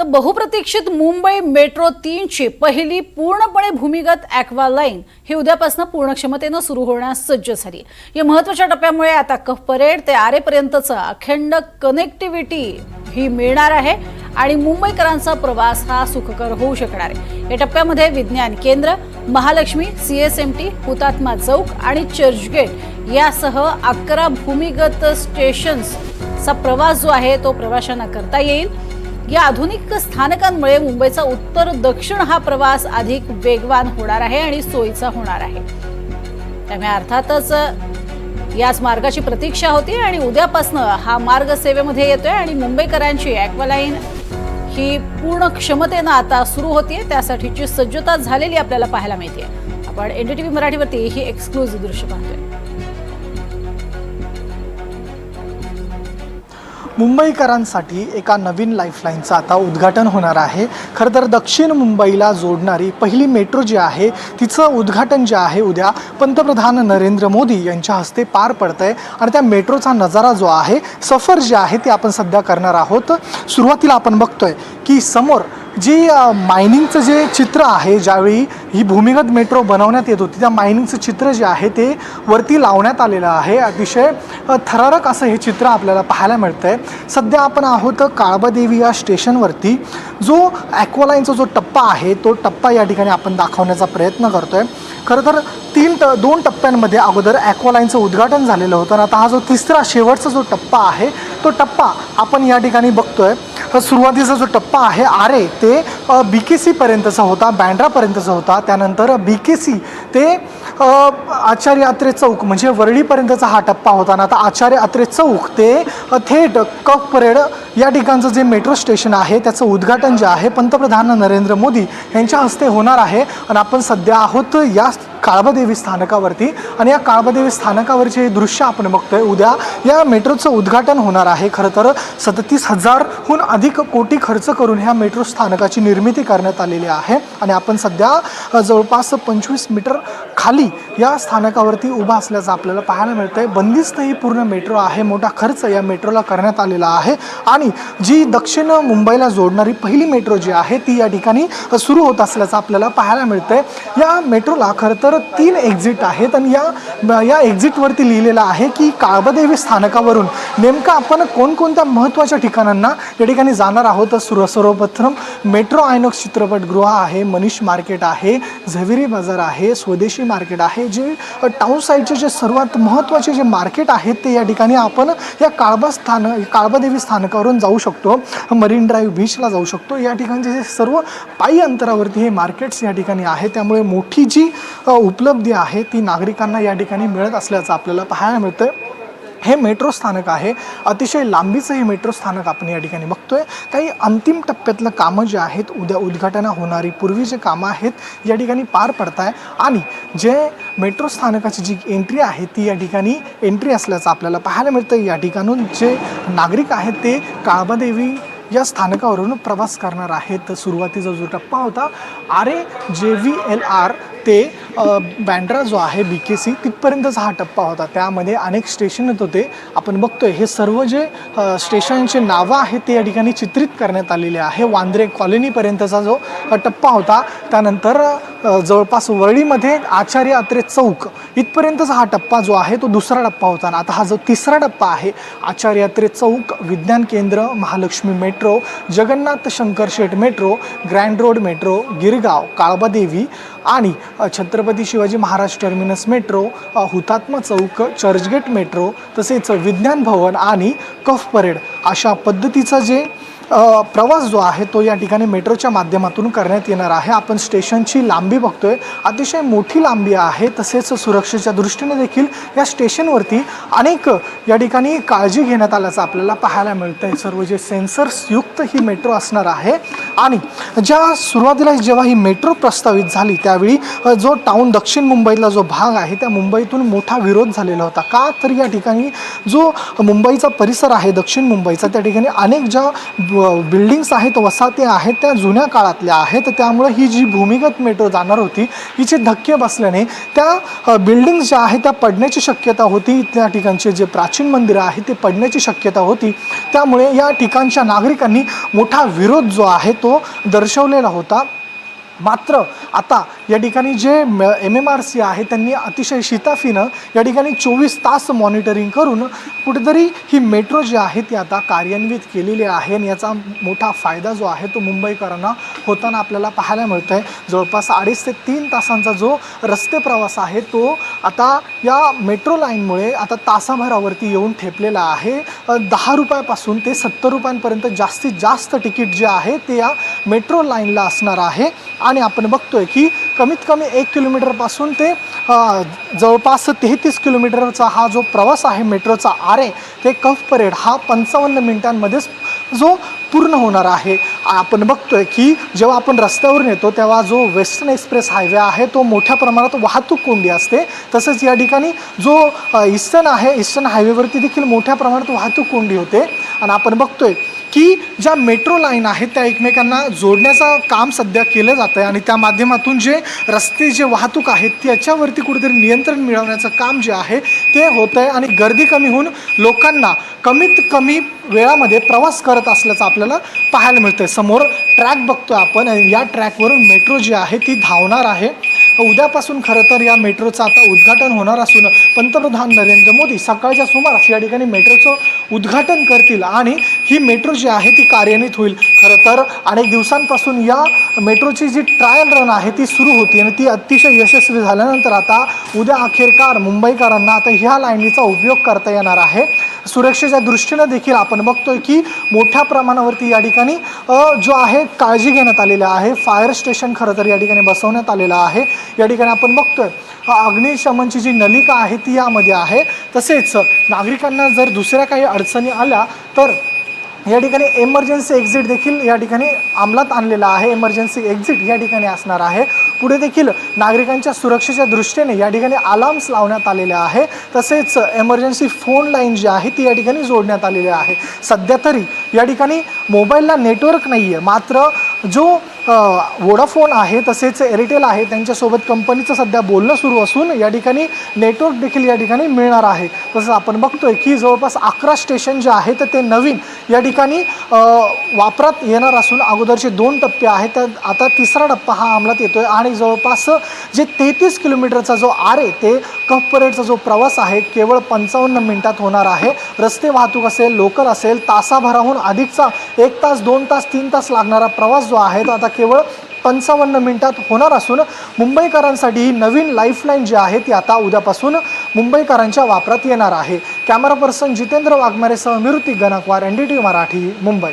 तर बहुप्रतीक्षित मुंबई मेट्रो तीनची पहिली पूर्णपणे भूमिगत ॲक्वा लाईन ही उद्यापासून पूर्ण क्षमतेनं सुरू होण्यास सज्ज झाली. या महत्त्वाच्या टप्प्यामुळे आता कफ परेड ते आरेपर्यंतचं अखंड कनेक्टिव्हिटी ही मिळणार आहे आणि मुंबईकरांचा प्रवास हा सुखकर होऊ शकणार आहे. या टप्प्यामध्ये Vigyan Kendra Mahalakshmi C S M T Hutatma Chowk आणि चर्चगेट यासह अकरा भूमिगत स्टेशन्सचा प्रवास जो आहे तो प्रवाशांना करता येईल. या आधुनिक स्थानकांमुळे मुंबईचा उत्तर दक्षिण हा प्रवास अधिक वेगवान होणार आहे आणि सोयीचा होणार आहे. त्यामुळे अर्थातच याच मार्गाची प्रतीक्षा होती आणि उद्यापासनं हा मार्ग सेवेमध्ये येतोय आणि मुंबईकरांची ॲक्वालाईन ही पूर्ण क्षमतेनं आता सुरू होतीये. त्यासाठीची सज्जता झालेली आपल्याला पाहायला मिळते आपण एनडीटीव्ही मराठीवरती ही एक्सक्लुझिव्ह दृश्य पाहतोय. मुंबईकरांसाठी एका नवीन लाईफलाईनचं आता उद्घाटन होणार आहे. खरं तर दक्षिण मुंबईला जोडणारी पहिली मेट्रो जी आहे तिचं उद्घाटन जे आहे उद्या पंतप्रधान नरेंद्र मोदी यांच्या हस्ते पार पडतं आहे आणि त्या मेट्रोचा नजारा जो आहे सफर जे आहे ते आपण सध्या करणार आहोत. सुरुवातीला आपण बघतोय की समोर जी मायनिंगचं जे चित्र आहे ज्यावेळी ही भूमिगत मेट्रो बनवण्यात येत होती त्या मायनिंगचं चित्र जे आहे ते वरती लावण्यात आलेलं आहे. अतिशय थरारक असं हे चित्र आपल्याला पाहायला मिळतं आहे सध्या आपण आहोत काळबादेवी या स्टेशनवरती जो ॲक्वालाईनचा जो टप्पा आहे तो टप्पा या ठिकाणी आपण दाखवण्याचा प्रयत्न करतो आहे खरं तर तीन ट दोन टप्प्यांमध्ये अगोदर ॲक्वालाईनचं उद्घाटन झालेलं होतं. आणि आता हा जो तिसरा शेवटचा जो टप्पा आहे तो टप्पा आपण या ठिकाणी बघतो आहे सुरुवातीचा जो टप्पा आहे आरे ते बी के सीपर्यंतचा होता बँड्रापर्यंतचा होता. त्यानंतर बी के सी ते आचार्य अत्रे चौक म्हणजे वरळीपर्यंतचा हा टप्पा होता. ना आता आचार्य अत्रे चौक ते थेट कफ परेड या ठिकाणचं जे मेट्रो स्टेशन आहे त्याचं उद्घाटन जे आहे पंतप्रधान नरेंद्र मोदी यांच्या हस्ते होणार आहे. आणि आपण सध्या आहोत या काळबादेवी स्थानकावरती. आणि या काळबादेवी स्थानकावरचे हे दृश्य आपण बघतोय. उद्या या मेट्रोचं उद्घाटन होणार आहे. खरं तर सदतीस हजारहून अधिक कोटी खर्च करून ह्या मेट्रो स्थानकाची निर्मिती करण्यात आलेली आहे. आणि आपण सध्या जवळपास पंचवीस मीटर खाली या स्थानकावरती उभा असल्याचं आपल्याला पाहायला मिळतंय. बंदिस्त ही पूर्ण मेट्रो आहे. मोठा खर्च या मेट्रोला करण्यात आलेला आहे. आणि जी दक्षिण मुंबईला जोडणारी पहिली मेट्रो जी आहे ती या ठिकाणी सुरू होत असल्याचं आपल्याला पाहायला मिळतंय. या मेट्रोला खरं तर तीन एक्झिट आहेत आणि या या एक्झिटवरती लिहिलेलं आहे की काळबादेवी स्थानकावरून नेमकं आपण कोणकोणत्या महत्त्वाच्या ठिकाणांना या ठिकाणी जाणार आहोत? सुर सर्वप्रथम मेट्रो आयनॉक्स चित्रपटगृह आहे मनीष मार्केट आहे झवेरी बाजार आहे स्वदेशी मार्केट आहे जे टाऊन साईडचे जे सर्वात महत्त्वाचे जे मार्केट आहेत ते या ठिकाणी आपण या काळबा स्थान काळबादेवी स्थानकावरून जाऊ शकतो. मरीन ड्राईव्ह बीचला जाऊ शकतो. या ठिकाणचे जे सर्व पायी अंतरावरती हे मार्केट्स या ठिकाणी आहे त्यामुळे मोठी जी उपलब्धी आहे ती नागरिकांना या ठिकाणी मिळत असल्याचं आपल्याला पाहायला मिळतं हे मेट्रो स्थानक आहे. अतिशय लांबीचं हे मेट्रो स्थानक आपण या ठिकाणी बघतोय. काही अंतिम टप्प्यातलं कामं जे आहेत उद्या उद्घाटना होणारी पूर्वी जे कामं आहेत या ठिकाणी पार पडत आहे आणि जे मेट्रो स्थानकाची जी एंट्री आहे ती या ठिकाणी एंट्री असल्याचं आपल्याला पाहायला मिळतं या ठिकाणून जे नागरिक आहेत ते काळबादेवी या स्थानकावरून प्रवास करणार आहेत. सुरुवातीचा जो टप्पा होता आर ए जे व्ही एल आर ते बँड्रा जो आहे बी के सी तिथपर्यंतचा हा टप्पा होता. त्यामध्ये अनेक स्टेशन येत होते. आपण बघतोय हे सर्व जे स्टेशनचे नावं आहेत ते या ठिकाणी चित्रित करण्यात आलेले आहे. वांद्रे कॉलनीपर्यंतचा जो टप्पा होता त्यानंतर जवळपास वरळीमध्ये आचार्य अत्रे चौक इथपर्यंतचा हा टप्पा जो आहे तो दुसरा टप्पा होता. आणि आता हा जो तिसरा टप्पा आहे आचार्य Atre Chowk Vigyan Kendra Mahalakshmi metro Jagannath Shankar Sheth metro grand road metro Girgaon Kalbadevi आणि Chhatrapati Shivaji Maharaj terminus metro Hutatma Chowk Churchgate metro तसेच विज्ञान भवन आणि कफ परेड अशा पद्धतीचं जे प्रवास जो आहे तो या ठिकाणी मेट्रोच्या माध्यमातून करण्यात येणार आहे. आपण स्टेशनची लांबी बघतोय. अतिशय मोठी लांबी आहे. तसेच सुरक्षेच्या दृष्टीने देखील या स्टेशनवरती अनेक या ठिकाणी काळजी घेण्यात आल्याचं आपल्याला पाहायला मिळतं आहे सर्व जे सेन्सर्सयुक्त ही मेट्रो असणार आहे आणि ज्या सुरुवातीला जेव्हा ही मेट्रो प्रस्तावित झाली त्यावेळी जो टाऊन दक्षिण मुंबईतला जो भाग आहे त्या मुंबईतून मोठा विरोध झालेला होता. का तर या ठिकाणी जो मुंबईचा परिसर आहे दक्षिण मुंबईचा त्या ठिकाणी अनेक ज्या ब- बिल्डिंग्स आहेत वसाहती आहेत त्या जुन्या काळातल्या आहेत त्यामुळे ही जी भूमिगत मेट्रो जाणार होती हिचे धक्के बसल्याने त्या बिल्डिंग्स ज्या आहेत त्या पडण्याची शक्यता होती. त्या ठिकाणचे जे प्राचीन मंदिरं आहेत ते पडण्याची शक्यता होती. त्यामुळे या ठिकाणच्या नागरिकांनी मोठा विरोध जो आहे तो दर्शवलेला होता. मात्र आता या ठिकाणी जे एम एम आर सी आहे त्यांनी अतिशय शिताफीनं या ठिकाणी चोवीस तास मॉनिटरिंग करून कुठेतरी ही मेट्रो जी आहे ती आता कार्यान्वित केलेली आहे आणि याचा मोठा फायदा जो आहे तो मुंबईकरांना होताना आपल्याला पाहायला मिळतो आहे जवळपास अडीच ते तीन तासांचा जो रस्ते प्रवास आहे तो आता या मेट्रो लाईनमुळे आता तासाभरावरती येऊन ठेपलेला आहे. दहा रुपयापासून ते सत्तर रुपयांपर्यंत जास्तीत जास्त तिकीट जे आहे ते या मेट्रो लाईनला असणार आहे. आणि आपण बघतोय की कमीत कमी एक किलोमीटरपासून ते जवळपास तेहतीस किलोमीटरचा हा जो प्रवास आहे मेट्रोचा आरे ते कफ परेड हा पंचावन्न मिनिटांमध्येच जो पूर्ण होणार आहे. आपण बघतोय की जेव्हा आपण रस्त्यावरून येतो तेव्हा जो वेस्टर्न एक्सप्रेस हायवे आहे तो मोठ्या प्रमाणात वाहतूक कोंडी असते. तसंच या ठिकाणी जो ईस्टर्न आहे ईस्टर्न हायवेवरती देखील मोठ्या प्रमाणात वाहतूक कोंडी होते. आणि आपण बघतोय की ज्या मेट्रो लाईन आहेत त्या एकमेकांना जोडण्याचं काम सध्या केलं जातं आहे आणि त्या माध्यमातून जे रस्ते जे वाहतूक आहेत त्याच्यावरती कुठेतरी नियंत्रण मिळवण्याचं काम जे आहे ते होतं आहे आणि गर्दी कमी होऊन लोकांना कमीत कमी वेळामध्ये प्रवास करत असल्याचं आपल्याला पाहायला मिळतं आहे समोर ट्रॅक बघतोय आपण आणि या ट्रॅकवरून मेट्रो जी आहे ती धावणार आहे. उद्यापासून खरं तर या मेट्रोचं आता उद्घाटन होणार असून पंतप्रधान नरेंद्र मोदी सकाळच्या सुमारास या ठिकाणी मेट्रोचं उद्घाटन करतील आणि ही मेट्रो जी आहे ती कार्यान्वित होईल. खरं तर अनेक दिवसांपासून या मेट्रोची जी ट्रायल रन आहे ती सुरू होती आणि ती अतिशय यशस्वी झाल्यानंतर आता उद्या अखेरकार मुंबईकरांना आता ह्या लाईनीचा उपयोग करता येणार आहे. सुरक्षेच्या दृष्टीनं देखील आपण बघतोय की मोठ्या प्रमाणावरती या ठिकाणी जो आहे काळजी घेण्यात आलेली आहे. फायर स्टेशन खरं तर या ठिकाणी बसवण्यात आलेलं आहे. या ठिकाणी आपण बघतोय अग्निशमनची जी नलिका आहे ती यामध्ये आहे. तसेच नागरिकांना जर दुसऱ्या काही अडचणी आल्या तर या ठिकाणी एमर्जन्सी एक्झिट देखील या ठिकाणी अंमलात आणलेला आहे. एमर्जन्सी एक्झिट या ठिकाणी असणार आहे. पुढे देखील नागरिकांच्या सुरक्षेच्या दृष्टीने या ठिकाणी अलार्म्स लावण्यात आलेले आहे. तसेच एमर्जन्सी फोन लाईन जी आहे ती या ठिकाणी जोडण्यात आलेली आहे. सध्या तरी या ठिकाणी मोबाईलला नेटवर्क नाही आहे मात्र जो वोडाफोन आहे तसेच एअरटेल आहे त्यांच्यासोबत कंपनीचं सध्या बोलणं सुरू असून या ठिकाणी नेटवर्क देखील या ठिकाणी मिळणार आहे. तसंच आपण बघतोय की जवळपास अकरा स्टेशन जे आहेत ते नवीन या ठिकाणी वापरात येणार असून अगोदरचे दोन टप्पे आहेत. तर आता तिसरा टप्पा हा अंमलात येतोय आणि जवळपास जे तेहतीस किलोमीटरचा जो आर आहे ते कफ परेडचा जो प्रवास आहे केवळ पंचावन्न मिनिटात होणार आहे. रस्ते वाहतूक असेल लोकल असेल तासाभराहून अधिकचा एक तास दोन तास तीन तास लागणारा प्रवास जो आहे तो आता केवळ पंचावन्न मिनिटात होणार असून मुंबईकरांसाठी ही नवीन लाईफलाईन जी आहे ती आता उद्यापासून मुंबईकरांच्या वापरात येणार आहे. Camera person Jitendra वाघमारेसह Miruti Gankawar N D T Marathi Mumbai.